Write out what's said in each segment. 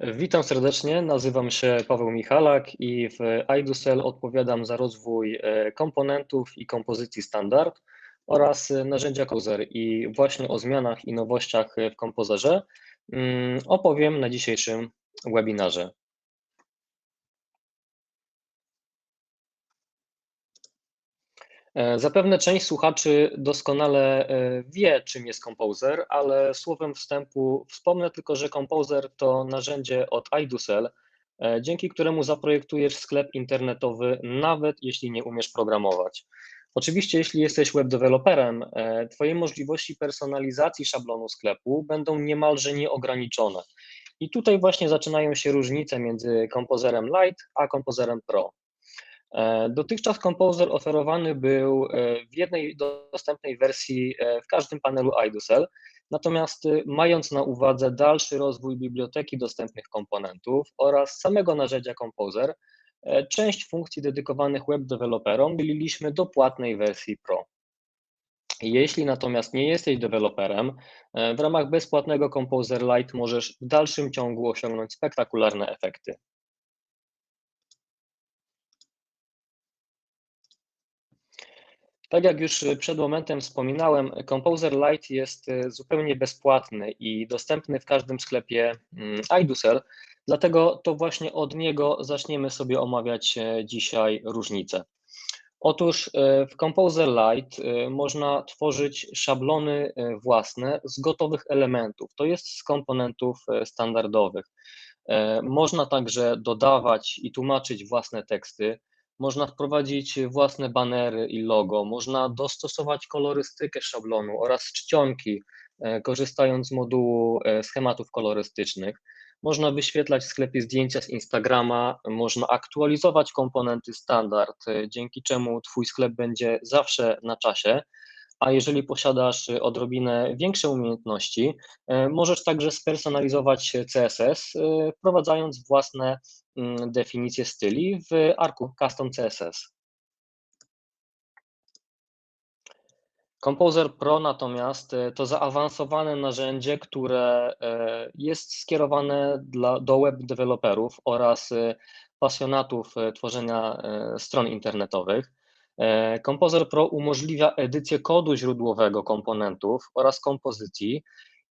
Witam serdecznie, nazywam się Paweł Michalak i w iDoSell odpowiadam za rozwój e, komponentów i kompozycji standard oraz narzędzia Composer i właśnie o zmianach i nowościach w Kompozerze mm, opowiem na dzisiejszym webinarze. Zapewne część słuchaczy doskonale e, wie, czym jest Composer, ale słowem wstępu wspomnę tylko, że Composer to narzędzie od iDoSell, e, dzięki któremu zaprojektujesz sklep internetowy, nawet jeśli nie umiesz programować. Oczywiście, jeśli jesteś web developerem, Twoje możliwości personalizacji szablonu sklepu będą niemalże nieograniczone. I tutaj właśnie zaczynają się różnice między Composerem Lite a Composerem Pro. E, dotychczas Composer oferowany był e, w jednej dostępnej wersji e, w każdym panelu iDoSell, natomiast mając na uwadze dalszy rozwój biblioteki dostępnych komponentów oraz samego narzędzia Composer, część funkcji dedykowanych web deweloperom wyliliśmy do płatnej wersji Pro. Jeśli natomiast nie jesteś deweloperem, w ramach bezpłatnego Composer Lite możesz w dalszym ciągu osiągnąć spektakularne efekty. Tak jak już przed momentem wspominałem, Composer Lite jest e, zupełnie bezpłatny i dostępny w każdym sklepie mm, iDoSell, dlatego to właśnie od niego zaczniemy sobie omawiać e, dzisiaj różnice. Otóż e, w Composer Lite można tworzyć szablony własne z gotowych elementów, to jest z komponentów standardowych. Można także dodawać i tłumaczyć własne teksty, można wprowadzić własne banery i logo, można dostosować kolorystykę szablonu oraz czcionki, e, korzystając z modułu e, schematów kolorystycznych. Można wyświetlać w sklepie zdjęcia z Instagrama, można aktualizować komponenty standard, e, dzięki czemu Twój sklep będzie zawsze na czasie. A jeżeli posiadasz odrobinę większe umiejętności, możesz także spersonalizować CSS, wprowadzając własne Mm, definicję styli w arku Custom CSS. Composer Pro natomiast e, to zaawansowane narzędzie, które e, jest skierowane dla, do web deweloperów oraz e, pasjonatów tworzenia stron internetowych. Composer Pro umożliwia edycję kodu źródłowego komponentów oraz kompozycji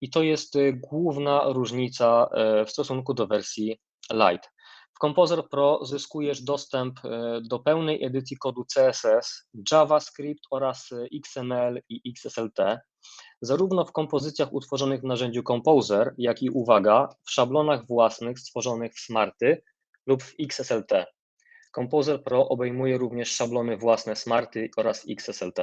i to jest główna różnica w stosunku do wersji Lite. W Composer Pro zyskujesz dostęp e, do pełnej edycji kodu CSS, JavaScript oraz e, XML i XSLT, zarówno w kompozycjach utworzonych w narzędziu Composer, jak i uwaga, w szablonach własnych stworzonych w Smarty lub w XSLT. Composer Pro obejmuje również szablony własne Smarty oraz XSLT.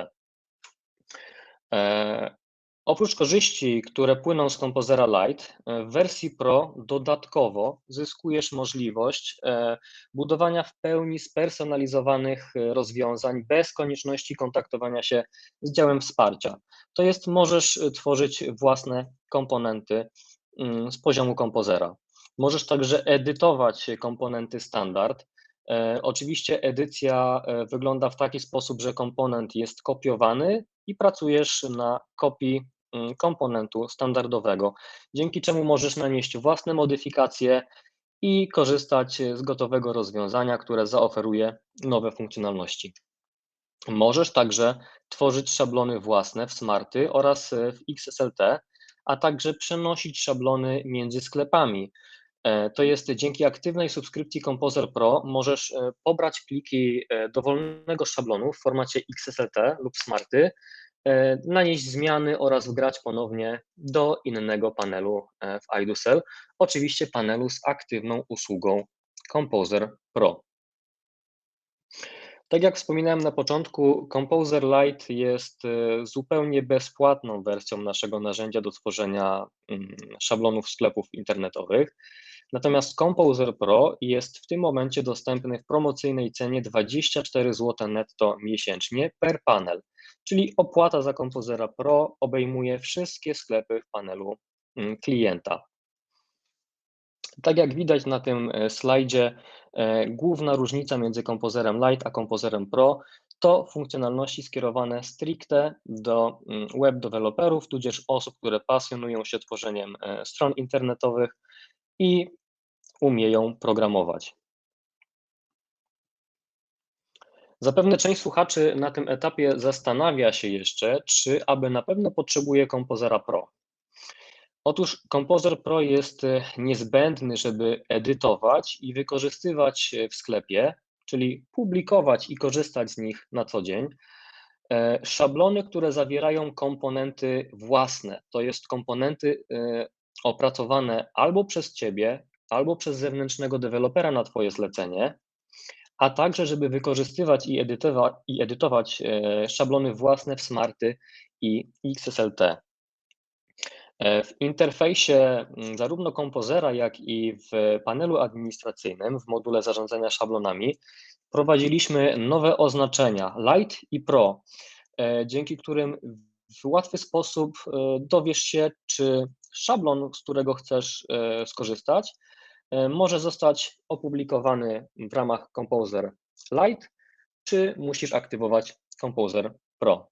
Oprócz korzyści, które płyną z Composera Lite, e, w wersji Pro dodatkowo zyskujesz możliwość e, budowania w pełni spersonalizowanych e, rozwiązań bez konieczności kontaktowania się z działem wsparcia. To jest, możesz tworzyć własne komponenty mm, z poziomu Composera. Możesz także edytować komponenty standard. Oczywiście edycja wygląda w taki sposób, że komponent jest kopiowany i pracujesz na kopii mm, komponentu standardowego, dzięki czemu możesz nanieść własne modyfikacje i korzystać z gotowego rozwiązania, które zaoferuje nowe funkcjonalności. Możesz także tworzyć szablony własne w Smarty oraz w XSLT, a także przenosić szablony między sklepami. E, to jest dzięki aktywnej subskrypcji Composer Pro możesz e, pobrać pliki e, dowolnego szablonu w formacie XSLT lub Smarty nanieść zmiany oraz wgrać ponownie do innego panelu w iDoSell, oczywiście panelu z aktywną usługą Composer Pro. Tak jak wspominałem na początku, Composer Lite jest zupełnie bezpłatną wersją naszego narzędzia do tworzenia mm, szablonów sklepów internetowych. Natomiast Composer Pro jest w tym momencie dostępny w promocyjnej cenie 24 zł netto miesięcznie per panel czyli opłata za Composera Pro obejmuje wszystkie sklepy w panelu mm, klienta. Tak jak widać na tym e, slajdzie, e, główna różnica między Composerem Lite a Composerem Pro to funkcjonalności skierowane stricte do mm, web deweloperów, tudzież osób, które pasjonują się tworzeniem e, stron internetowych i umieją programować. Zapewne część słuchaczy na tym etapie zastanawia się jeszcze, czy aby na pewno potrzebuje Kompozera Pro. Otóż Composer Pro jest e, niezbędny, żeby edytować i wykorzystywać w sklepie, czyli publikować i korzystać z nich na co dzień. E, szablony, które zawierają komponenty własne, to jest komponenty e, opracowane albo przez Ciebie, albo przez zewnętrznego dewelopera na Twoje zlecenie, a także, żeby wykorzystywać i edytować, i edytować szablony własne w Smarty i XSLT. E, w interfejsie mm, zarówno kompozera, jak i w panelu administracyjnym w module zarządzania szablonami wprowadziliśmy nowe oznaczenia Light i Pro, e, dzięki którym w łatwy sposób e, dowiesz się, czy szablon, z którego chcesz skorzystać, może zostać opublikowany w ramach Composer Lite, czy musisz aktywować Composer Pro.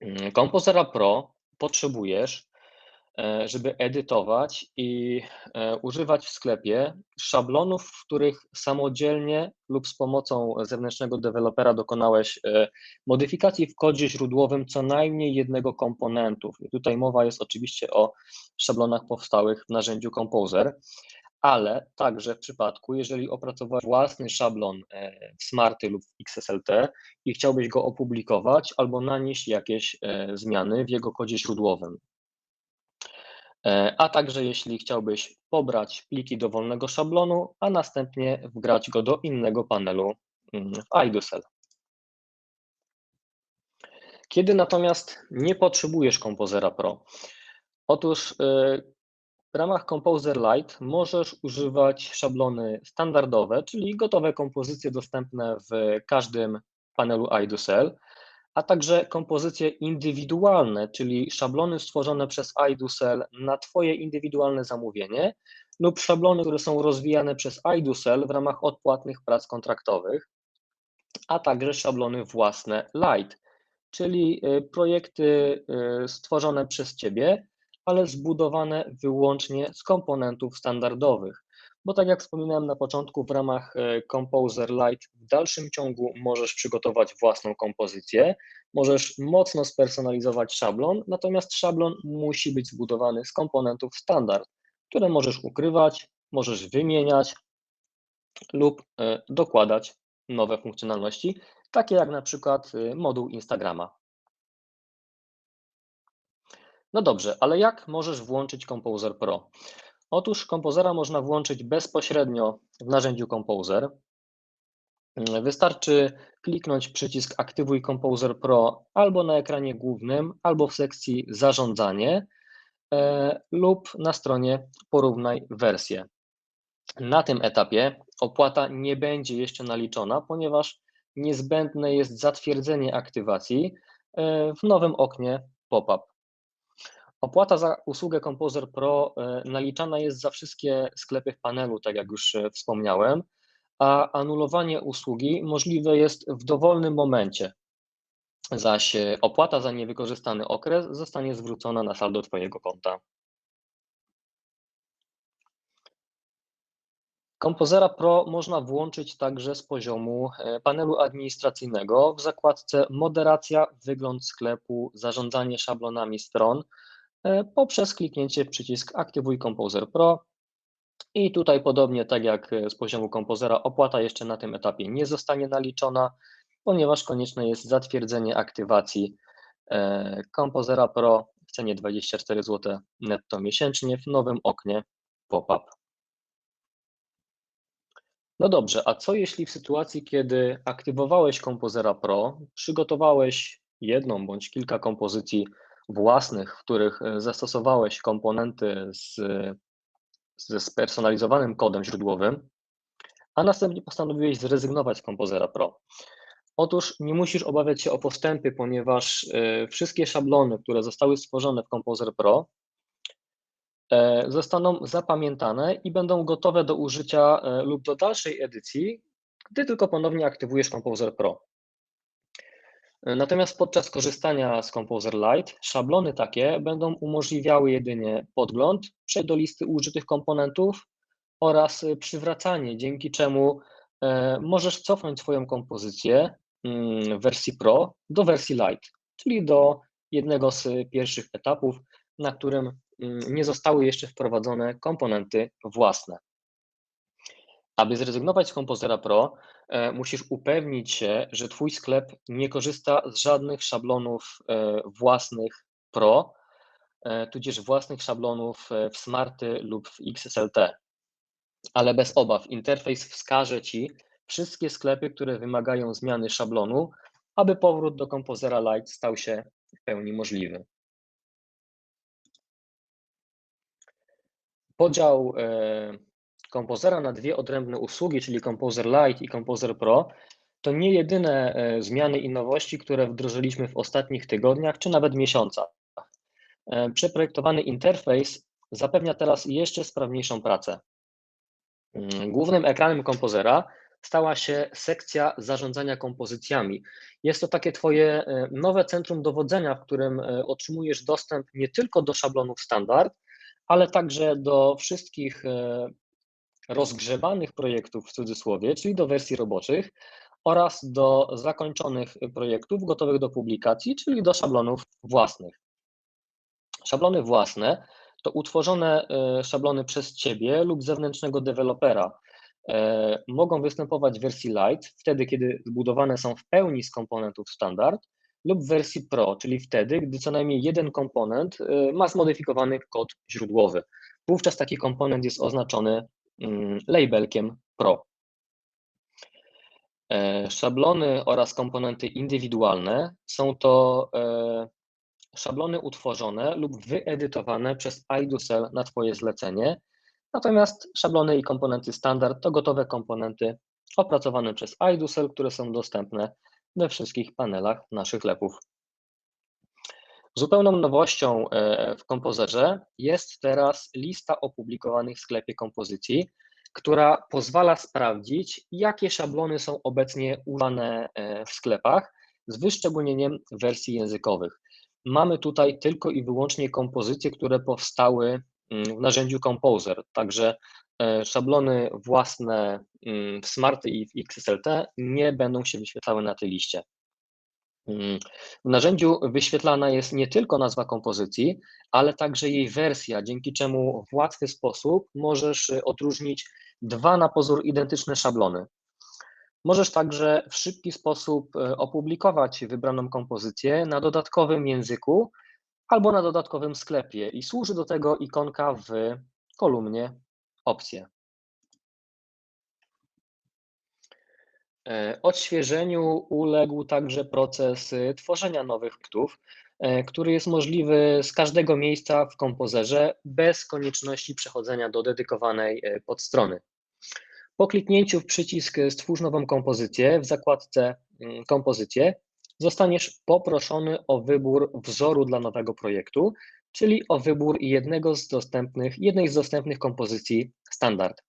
Mm, Composera Pro potrzebujesz E, żeby edytować i e, używać w sklepie szablonów, w których samodzielnie lub z pomocą zewnętrznego dewelopera dokonałeś e, modyfikacji w kodzie źródłowym co najmniej jednego komponentu. I tutaj mowa jest oczywiście o szablonach powstałych w narzędziu Composer, ale także w przypadku, jeżeli opracowałeś własny szablon w Smarty lub w XSLT i chciałbyś go opublikować albo nanieść jakieś zmiany w jego kodzie źródłowym. E, a także jeśli chciałbyś pobrać pliki dowolnego szablonu, a następnie wgrać go do innego panelu mm, w iDoSel. Kiedy natomiast nie potrzebujesz Composera Pro? Otóż e, w ramach Composer Lite możesz używać szablony standardowe, czyli gotowe kompozycje dostępne w każdym panelu iDoSel, a także kompozycje indywidualne, czyli szablony stworzone przez iDoSel na Twoje indywidualne zamówienie lub szablony, które są rozwijane przez iDoSel w ramach odpłatnych prac kontraktowych, a także szablony własne Light, czyli y, projekty y, stworzone przez Ciebie, ale zbudowane wyłącznie z komponentów standardowych bo tak jak wspominałem na początku, w ramach e, Composer Lite w dalszym ciągu możesz przygotować własną kompozycję, możesz mocno spersonalizować szablon, natomiast szablon musi być zbudowany z komponentów standard, które możesz ukrywać, możesz wymieniać lub e, dokładać nowe funkcjonalności, takie jak na przykład e, moduł Instagrama. No dobrze, ale jak możesz włączyć Composer Pro? Otóż Composera można włączyć bezpośrednio w narzędziu Composer. Wystarczy kliknąć przycisk Aktywuj Composer Pro albo na ekranie głównym, albo w sekcji Zarządzanie e, lub na stronie Porównaj wersję. Na tym etapie opłata nie będzie jeszcze naliczona, ponieważ niezbędne jest zatwierdzenie aktywacji e, w nowym oknie pop-up. Opłata za usługę Composer Pro e, naliczana jest za wszystkie sklepy w panelu, tak jak już e, wspomniałem, a anulowanie usługi możliwe jest w dowolnym momencie, zaś e, opłata za niewykorzystany okres zostanie zwrócona na saldo Twojego konta. Composera Pro można włączyć także z poziomu panelu administracyjnego w zakładce Moderacja, Wygląd sklepu, Zarządzanie szablonami stron poprzez kliknięcie w przycisk Aktywuj Composer Pro. I tutaj podobnie tak jak z poziomu kompozera opłata jeszcze na tym etapie nie zostanie naliczona, ponieważ konieczne jest zatwierdzenie aktywacji kompozera Pro w cenie 24 zł netto miesięcznie w nowym oknie pop-up. No dobrze, a co jeśli w sytuacji, kiedy aktywowałeś kompozera Pro, przygotowałeś jedną bądź kilka kompozycji własnych, w których e, zastosowałeś komponenty z, ze spersonalizowanym kodem źródłowym, a następnie postanowiłeś zrezygnować z Composera Pro. Otóż nie musisz obawiać się o postępy, ponieważ e, wszystkie szablony, które zostały stworzone w Composer Pro, e, zostaną zapamiętane i będą gotowe do użycia lub do dalszej edycji, gdy tylko ponownie aktywujesz Composer Pro. Natomiast podczas korzystania z Composer Lite szablony takie będą umożliwiały jedynie podgląd, przejść do listy użytych komponentów oraz przywracanie, dzięki czemu możesz cofnąć swoją kompozycję mm, w wersji Pro do wersji Lite, czyli do jednego z pierwszych etapów, na którym mm, nie zostały jeszcze wprowadzone komponenty własne. Aby zrezygnować z Composera Pro, e, musisz upewnić się, że Twój sklep nie korzysta z żadnych szablonów e, własnych Pro, e, tudzież własnych szablonów w Smarty lub w XSLT. Ale bez obaw, interfejs wskaże Ci wszystkie sklepy, które wymagają zmiany szablonu, aby powrót do Composera Lite stał się w pełni możliwy. Podział Composera na dwie odrębne usługi, czyli Composer Lite i Composer Pro, to nie jedyne e, zmiany i nowości, które wdrożyliśmy w ostatnich tygodniach czy nawet miesiącach. E, przeprojektowany interfejs zapewnia teraz jeszcze sprawniejszą pracę. Mm, głównym ekranem Composera stała się sekcja zarządzania kompozycjami. Jest to takie Twoje e, nowe centrum dowodzenia, w którym otrzymujesz dostęp nie tylko do szablonów standard, ale także do wszystkich rozgrzebanych projektów w cudzysłowie, czyli do wersji roboczych oraz do zakończonych projektów gotowych do publikacji, czyli do szablonów własnych. Szablony własne to utworzone e, szablony przez Ciebie lub zewnętrznego dewelopera. E, mogą występować w wersji Lite, wtedy kiedy zbudowane są w pełni z komponentów standard, lub w wersji Pro, czyli wtedy, gdy co najmniej jeden komponent e, ma zmodyfikowany kod źródłowy. Wówczas taki komponent jest oznaczony labelkiem Pro. E, szablony oraz komponenty indywidualne są to e, szablony utworzone lub wyedytowane przez iDoSell na Twoje zlecenie, natomiast szablony i komponenty standard to gotowe komponenty opracowane przez iDoSell, które są dostępne we wszystkich panelach naszych lepów. Zupełną nowością e, w kompozerze jest teraz lista opublikowanych w sklepie kompozycji, która pozwala sprawdzić, jakie szablony są obecnie używane e, w sklepach z wyszczególnieniem wersji językowych. Mamy tutaj tylko i wyłącznie kompozycje, które powstały mm, w narzędziu Composer, także e, szablony własne mm, w Smarty i w XSLT nie będą się wyświetlały na tej liście. Mm. W narzędziu wyświetlana jest nie tylko nazwa kompozycji, ale także jej wersja, dzięki czemu w łatwy sposób możesz y, odróżnić dwa na pozór identyczne szablony. Możesz także w szybki sposób y, opublikować wybraną kompozycję na dodatkowym języku albo na dodatkowym sklepie i służy do tego ikonka w kolumnie opcje. Odświeżeniu uległ także proces y, tworzenia nowych któw, e, który jest możliwy z każdego miejsca w kompozerze bez konieczności przechodzenia do dedykowanej e, podstrony. Po kliknięciu w przycisk Stwórz nową kompozycję w zakładce mm, Kompozycje zostaniesz poproszony o wybór wzoru dla nowego projektu, czyli o wybór jednego z dostępnych, jednej z dostępnych kompozycji standard.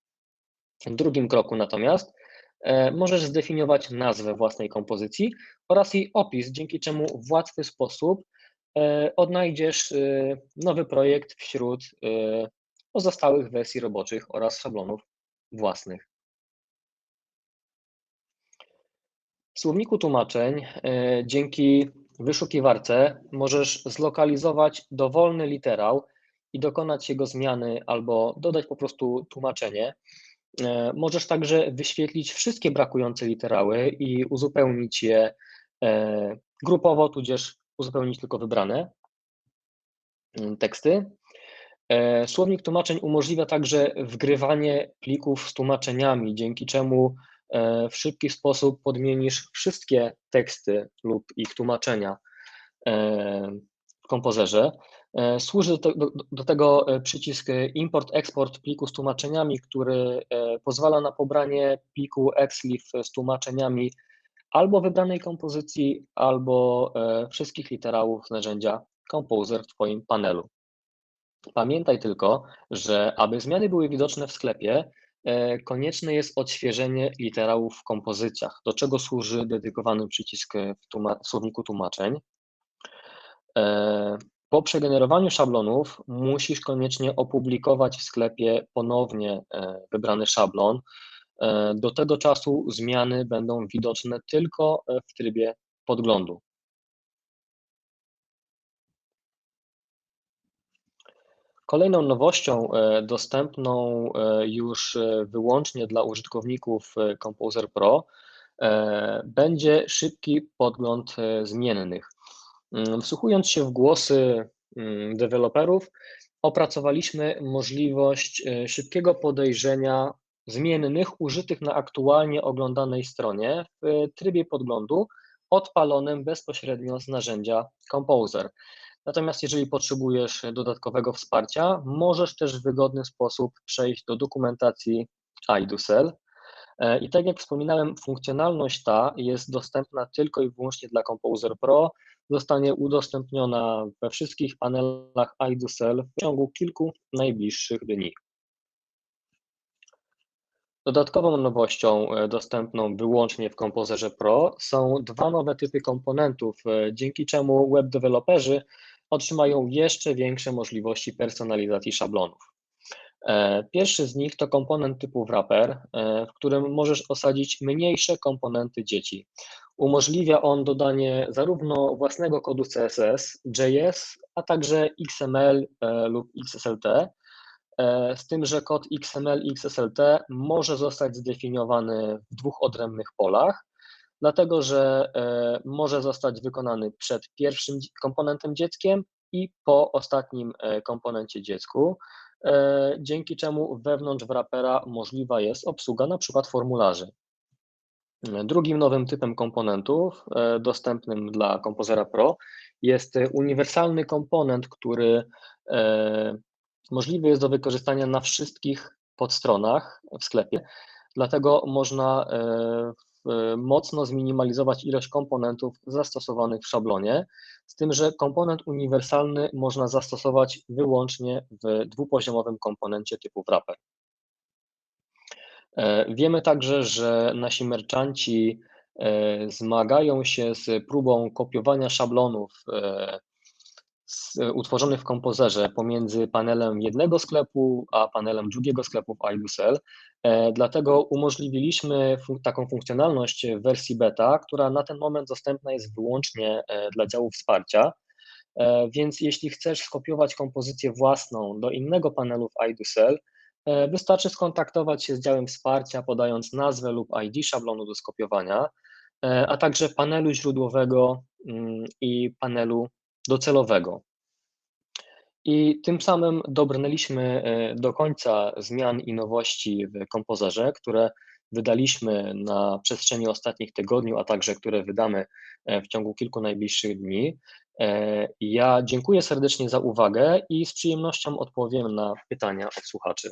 W drugim kroku natomiast E, możesz zdefiniować nazwę własnej kompozycji oraz jej opis, dzięki czemu w łatwy sposób e, odnajdziesz e, nowy projekt wśród pozostałych wersji roboczych oraz szablonów własnych. W słowniku tłumaczeń dzięki wyszukiwarce możesz zlokalizować dowolny literał i dokonać jego zmiany albo dodać po prostu tłumaczenie. E, możesz także wyświetlić wszystkie brakujące literały i uzupełnić je e, grupowo, tudzież uzupełnić tylko wybrane mm, teksty. E, słownik tłumaczeń umożliwia także wgrywanie plików z tłumaczeniami, dzięki czemu w szybki sposób podmienisz wszystkie teksty lub ich tłumaczenia w kompozerze. E, służy do, do, do, tego e, przycisk e, import-export pliku z tłumaczeniami, który pozwala na pobranie pliku XLIF z tłumaczeniami albo wybranej kompozycji, albo wszystkich literałów z narzędzia Composer w Twoim panelu. Pamiętaj tylko, że aby zmiany były widoczne w sklepie, konieczne jest odświeżenie literałów w kompozycjach, do czego służy dedykowany przycisk w, tłuma w słowniku tłumaczeń. Po przegenerowaniu szablonów musisz koniecznie opublikować w sklepie ponownie e, wybrany szablon. E, do tego czasu zmiany będą widoczne tylko e, w trybie podglądu. Kolejną nowością dostępną już wyłącznie dla użytkowników Composer Pro będzie szybki podgląd zmiennych. Mm, wsłuchując się w głosy mm, deweloperów, opracowaliśmy możliwość e, szybkiego podejrzenia zmiennych użytych na aktualnie oglądanej stronie w trybie podglądu odpalonym bezpośrednio z narzędzia Composer. Natomiast jeżeli potrzebujesz dodatkowego wsparcia, możesz też w wygodny sposób przejść do dokumentacji iDoSell. E, I tak jak wspominałem, funkcjonalność ta jest dostępna tylko i wyłącznie dla Composer Pro zostanie udostępniona we wszystkich panelach iDoSell w ciągu kilku najbliższych dni. Dodatkową nowością e, dostępną wyłącznie w Composerze Pro są dwa nowe typy komponentów, e, dzięki czemu web deweloperzy otrzymają jeszcze większe możliwości personalizacji szablonów. E, pierwszy z nich to komponent typu wrapper, w którym możesz osadzić mniejsze komponenty dzieci. Umożliwia on dodanie zarówno własnego kodu CSS, JS, a także XML e, lub XSLT, e, z tym, że kod XML i XSLT może zostać zdefiniowany w dwóch odrębnych polach, dlatego że e, może zostać wykonany przed pierwszym komponentem dzieckiem i po ostatnim komponencie dziecku, dzięki czemu wewnątrz wrapera możliwa jest obsługa na przykład formularzy. Drugim nowym typem komponentów e, dostępnym dla Composera Pro jest uniwersalny komponent, który e, możliwy jest do wykorzystania na wszystkich podstronach w sklepie. Dlatego można e, mocno zminimalizować ilość komponentów zastosowanych w szablonie, z tym, że komponent uniwersalny można zastosować wyłącznie w dwupoziomowym komponencie typu wrapper. E, wiemy także, że nasi merchanci e, zmagają się z próbą kopiowania szablonów e, utworzonych w kompozerze pomiędzy panelem jednego sklepu a panelem drugiego sklepu w iDoSell. Dlatego umożliwiliśmy taką funkcjonalność w wersji beta, która na ten moment dostępna jest wyłącznie dla działu wsparcia. Więc jeśli chcesz skopiować kompozycję własną do innego panelu w iDoSell, E, wystarczy skontaktować się z działem wsparcia, podając nazwę lub ID szablonu do skopiowania, e, a także panelu źródłowego mm, i panelu docelowego. I tym samym dobrnęliśmy e, do końca zmian i nowości w kompozerze, które wydaliśmy na przestrzeni ostatnich tygodni, a także które wydamy w ciągu kilku najbliższych dni. Ja dziękuję serdecznie za uwagę i z przyjemnością odpowiem na pytania od słuchaczy.